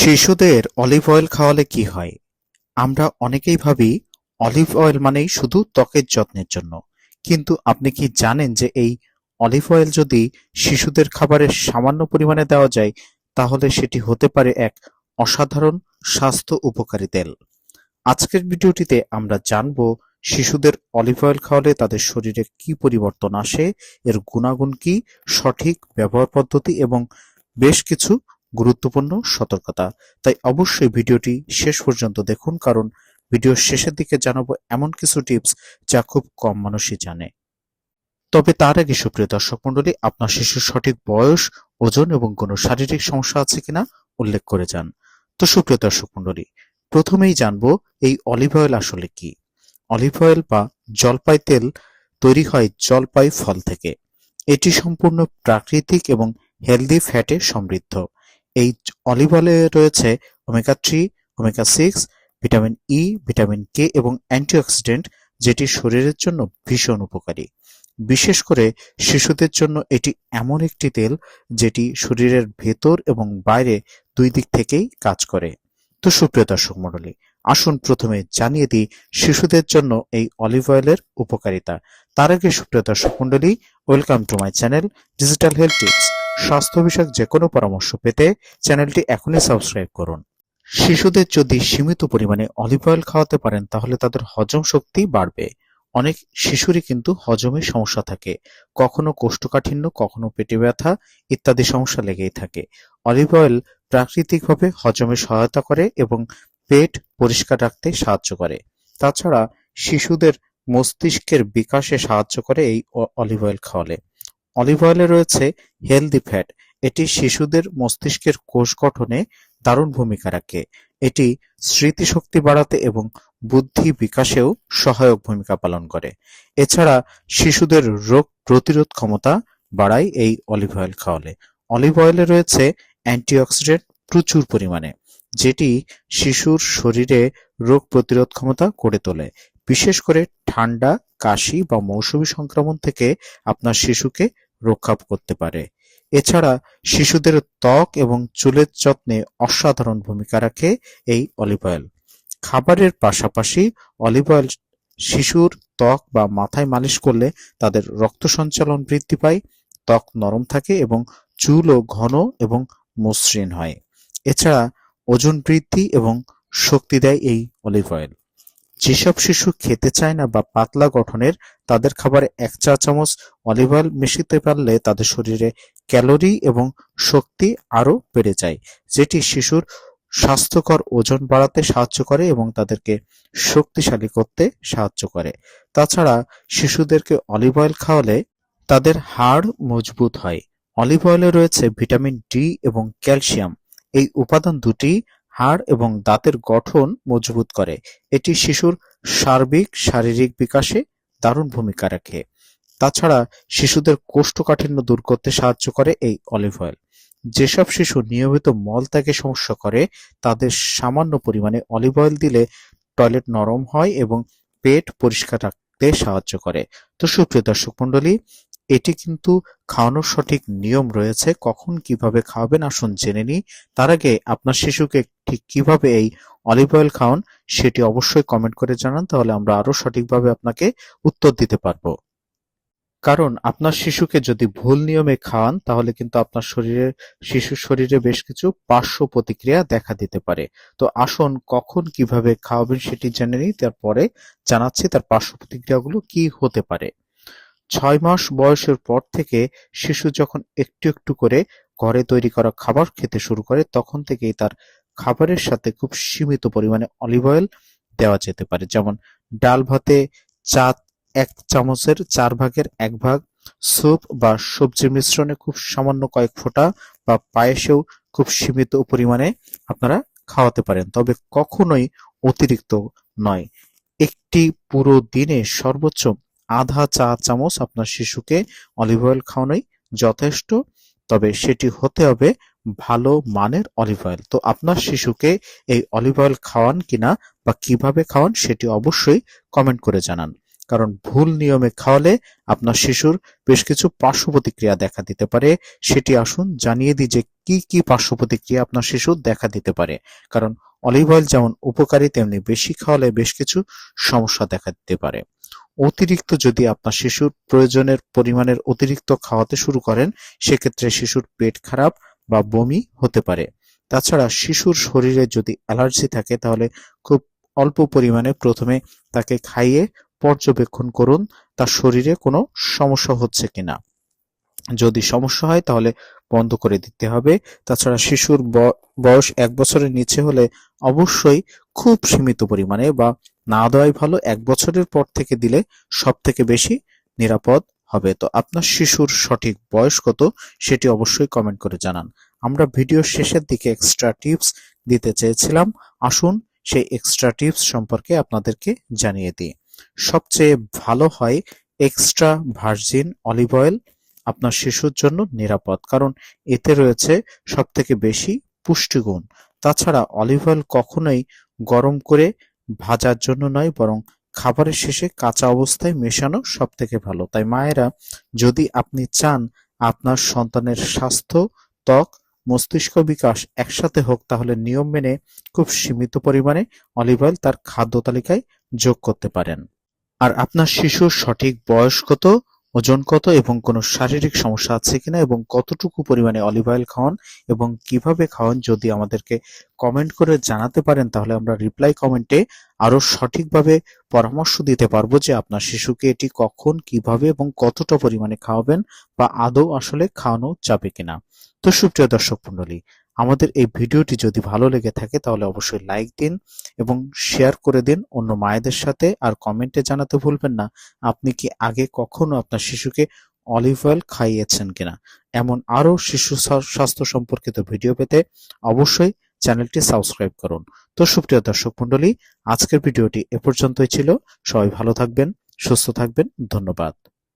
শিশুদের olive oil খাওয়ালে কি হয়? আমরা অনেকেই ভাবি অলিভ অয়েল মানেই শুধু ত্বকের যত্নের জন্য। কিন্তু আপনি কি জানেন যে এই অলিভ অয়েল যদি শিশুদের খাবারে সামান্য পরিমাণে দেওয়া যায়, তাহলে সেটি হতে পারে এক অসাধারণ স্বাস্থ্য উপকারী তেল? আজকের ভিডিওটিতে আমরা জানব, শিশুদের অলিভ অয়েল খাওয়ালে তাদের শরীরে কি পরিবর্তন আসে, এর গুণাগুণ কি, সঠিক ব্যবহার পদ্ধতি এবং বেশ কিছু গুরুত্বপূর্ণ সতর্কতা। তাই অবশ্যই ভিডিওটি শেষ পর্যন্ত দেখুন, কারণ ভিডিওর শেষের দিকে জানাব এমন কিছু টিপস যা খুব কম মানুষই জানে। তবে তার আগে সুপ্রিয় দর্শক মন্ডলী আপনার শিশুর সঠিক বয়স, ওজন এবং কোনো শারীরিক সমস্যা আছে কিনা উল্লেখ করে যান। তো সুপ্রিয় দর্শক মন্ডলী প্রথমেই জানব এই অলিভ অয়েল আসলে কি? অলিভ অয়েল বা জলপাই তেল তৈরি হয় জলপাই ফল থেকে। এটি সম্পূর্ণ প্রাকৃতিক এবং হেলদি ফ্যাটে সমৃদ্ধ। এই অলিভ অয়েলে রয়েছে omega three omega six vitamin E vitamin K এবং অ্যান্টিঅক্সিডেন্ট যেটি শরীরের জন্য ভীষণ উপকারী। বিশেষ করে শিশুদের জন্য এটি এমন একটি তেল যেটি শরীরের ভেতর এবং বাইরে দুই দিক থেকেই কাজ করে। তো সুপ্রিয় দর্শক মণ্ডলী, আসুন প্রথমে জানিয়ে দিই শিশুদের জন্য এই অলিভ অয়েলের উপকারিতা। তার আগে সুপ্রিয় দর্শক মণ্ডলী welcome to my channel digital health tips স্বাস্থ্য বিষয়ক যে কোনো পরামর্শ পেতে চ্যানেলটি এখনই সাবস্ক্রাইব করুন। শিশুদের যদি সীমিত পরিমাণে অলিভ অয়েল খাওয়াতে পারেন, তাহলে তাদের হজম শক্তি বাড়বে। অনেক শিশুরই কিন্তু হজমে সমস্যা থাকে। কখনো কোষ্ঠকাঠিন্য, কখনো পেটে ব্যথা ইত্যাদি সমস্যা লেগেই থাকে। অলিভ অয়েল প্রাকৃতিকভাবে হজমে সহায়তা করে এবং পেট পরিষ্কার রাখতে সাহায্য করে। তাছাড়া শিশুদের মস্তিষ্কের বিকাশে সাহায্য করে এই অলিভ অয়েল খাওয়ালে। অলিভ অয়েলে রয়েছে হেলদি ফ্যাট। এটি শিশুদের মস্তিষ্কের কোষ গঠনে দারুণ ভূমিকা রাখে। এটি স্মৃতিশক্তি বাড়াতে এবং বুদ্ধি বিকাশেও সহায়ক ভূমিকা পালন করে। এছাড়া শিশুদের রোগ প্রতিরোধ ক্ষমতা বাড়ায় এই অলিভ অয়েল খাওয়ালে। অলিভ অয়েলে রয়েছে অ্যান্টিঅক্সিডেন্ট প্রচুর পরিমাণে, যেটি শিশুর শরীরে রোগ প্রতিরোধ ক্ষমতা করে তোলে। বিশেষ করে ঠান্ডা, কাশি বা মৌসুমী সংক্রমণ থেকে আপনার শিশুকে রক্ষা করতে পারে। এছাড়া শিশুদের ত্বক এবং চুলের যত্নে অসাধারণ ভূমিকা রাখে এই অলিভ অয়েল খাবারের পাশাপাশি অলিভ অয়েল শিশুর ত্বক বা মাথায় মালিশ করলে তাদের রক্ত সঞ্চালন বৃদ্ধি পায়, ত্বক নরম থাকে এবং চুলও ঘন এবং মসৃণ হয়। এছাড়া ওজন বৃদ্ধি এবং শক্তি দেয় এই অলিভ অয়েল যেসব শিশু খেতে চায় না বা পাতলা গঠনের, তাদের খাবারে এক চা চামচ অলিভ অয়েল মিশিতে পারলে তাদের শরীরে ক্যালোরি এবং শক্তি আরও বেড়ে যায়, যেটি শিশুর স্বাস্থ্যকর ওজন বাড়াতে সাহায্য করে এবং তাদেরকে শক্তিশালী করতে সাহায্য করে। তাছাড়া শিশুদেরকে অলিভ অয়েল খাওয়ালে তাদের হাড় মজবুত হয়। অলিভ অয়েলে রয়েছে ভিটামিন ডি এবং ক্যালসিয়াম। এই উপাদান দুটি হাড় এবং দাঁতের গঠন মজবুত করে। এটি শিশুর সার্বিক, শারীরিক বিকাশে দারুণ ভূমিকা রাখে। তাছাড়া শিশুদের কোষ্ঠকাঠিন্য দূর করতে সাহায্য করে এই অলিভ অয়েল। যেসব শিশু নিয়মিত মলত্যাগে সমস্যা করে, তাদের সামান্য পরিমাণে অলিভ অয়েল দিলে টয়লেট নরম হয় এবং পেট পরিষ্কার রাখতে সাহায্য করে। তো সুপ্রিয় দর্শক মন্ডলী এটি কিন্তু খাওয়ানোর সঠিক নিয়ম রয়েছে, কখন কীভাবে খাওয়াবেন আসুন জেনে নিই। তার আগে আপনার শিশুকে ঠিক কীভাবে এই অলিভ অয়েল খাওয়ান সেটি অবশ্যই কমেন্ট করে জানান, তাহলে আমরা আরও সঠিকভাবে আপনাকে উত্তর দিতে পারব। কারণ আপনার শিশুকে যদি ভুল নিয়মে খাওয়ান, তাহলে কিন্তু আপনার শরীরে, শিশুর শরীরে বেশ কিছু পার্শ্ব প্রতিক্রিয়া দেখা দিতে পারে। তো আসুন কখন কীভাবে খাওয়াবেন সেটি জেনে নিই, তারপরে জানাচ্ছি তার পার্শ্ব প্রতিক্রিয়াগুলো কি হতে পারে। ছয় মাস বয়সের পর থেকে শিশু যখন একটু একটু করে ঘরে তৈরি করা খাবার খেতে শুরু করে, তখন থেকেই তার খাবারের সাথে খুব সীমিত পরিমাণে অলিভ অয়েল দেওয়া যেতে পারে। যেমন ডাল ভাতে চা এক চামচের চার ভাগের এক ভাগ, স্যুপ বা সবজির মিশ্রণে খুব সামান্য কয়েক ফোঁটা বা পায়েসেও খুব সীমিত পরিমাণে আপনারা খাওয়াতে পারেন। তবে কখনোই অতিরিক্ত নয়। একটি পুরো দিনে সর্বোচ্চ আধা চা চামচ আপনার শিশুকে অলিভ অয়েল খাওয়ানোই যথেষ্ট, তবে সেটি হতে হবে ভালো মানের অলিভ অয়েল তো আপনার শিশুকে এই অলিভ অয়েল খাওয়ান কিনা বা কীভাবে খাওয়ান সেটি অবশ্যই কমেন্ট করে জানান। কারণ ভুল নিয়মে খাওয়ালে আপনার শিশুর বেশ কিছু পার্শ্ব প্রতিক্রিয়া দেখা দিতে পারে। সেটি আসুন জানিয়ে দিই যে কি কি পার্শ্ব প্রতিক্রিয়া আপনার শিশুর দেখা দিতে পারে। কারণ অলিভ অয়েল যেমন উপকারী, তেমনি বেশি খাওয়ালে বেশ কিছু সমস্যা দেখা দিতে পারে। অতিরিক্ত যদি আপনার শিশুর প্রয়োজনের পরিমাণের অতিরিক্ত খাওয়াতে শুরু করেন, সেক্ষেত্রে শিশুর পেট খারাপ বা বমি হতে পারে। তাছাড়া শিশুর শরীরে যদি অ্যালার্জি থাকে, তাহলে খুব অল্প পরিমাণে প্রথমে তাকে খাইয়ে পর্যবেক্ষণ করুন, তার শরীরে কোনো সমস্যা হচ্ছে কিনা। যদি সমস্যা হয়, তাহলে বন্ধ করে দিতে হবে। তাছাড়া শিশুর বয়স এক বছরের নিচে হলে অবশ্যই খুব সীমিত পরিমাণে বা না দেওয়াই ভালো, এক বছরের পর থেকে দিলে সব থেকে বেশি নিরাপদ হবে। তো আপনার শিশুর সঠিক বয়স কত সেটি অবশ্যই কমেন্ট করে জানান। আমরা ভিডিওর শেষের দিকে এক্সট্রা টিপস দিতে চেয়েছিলাম। আসুন সেই এক্সট্রা টিপস সম্পর্কে আপনাদেরকে জানিয়ে দিই। সবচেয়ে ভালো হয় এক্সট্রা ভার্জিন অলিভ অয়েল আপনার শিশুর জন্য নিরাপদ, কারণ এতে রয়েছে সব থেকে বেশি পুষ্টিগুণ। তাছাড়া অলিভ অয়েল কখনোই গরম করে ভাজার জন্য নয়, বরং খাবারের শেষে কাঁচা অবস্থায় মেশানো সব থেকে ভালো। তাই মায়েরা, যদি আপনি চান আপনার সন্তানের স্বাস্থ্য, ত্বক, মস্তিষ্ক বিকাশ একসাথে হোক, তাহলে নিয়ম মেনে খুব সীমিত পরিমাণে অলিভ অয়েল তার খাদ্য তালিকায় যোগ করতে পারেন। আর আপনার শিশুর সঠিক বয়স কত? ওজন কত এবং কোনো শারীরিক সমস্যা আছে কিনা এবং কতটুকু পরিমাণে অলিভ অয়েল খাওয়ান এবং কীভাবে খাওয়ান যদি আমাদেরকে কমেন্ট করে জানাতে পারেন, তাহলে আমরা রিপ্লাই কমেন্টে আরও সঠিকভাবে পরামর্শ দিতে পারব যে আপনার শিশুকে এটি কখন, কীভাবে এবং কতটা পরিমাণে খাওয়াবেন বা আদৌ আসলে খাওয়ানো যাবে কিনা। তো সুপ্রিয় দর্শক মণ্ডলী আমাদের এই ভিডিওটি যদি ভালো লেগে থাকে, তাহলে অবশ্যই লাইক দিন এবং শেয়ার করে দিন অন্য মায়েদের সাথে। আর কমেন্টে জানাতে ভুলবেন না, আপনি কি আগে কখনো আপনার শিশুকে অলিভ অয়েল খাইয়েছেন কিনা? এমন আরও শিশু স্বা- স্বাস্থ্য সম্পর্কিত ভিডিও পেতে অবশ্যই চ্যানেলটি সাবস্ক্রাইব করুন। তো সুপ্রিয় দর্শক মণ্ডলী, আজকের ভিডিওটি এ পর্যন্তই ছিল। সবাই ভালো থাকবেন, সুস্থ থাকবেন, ধন্যবাদ।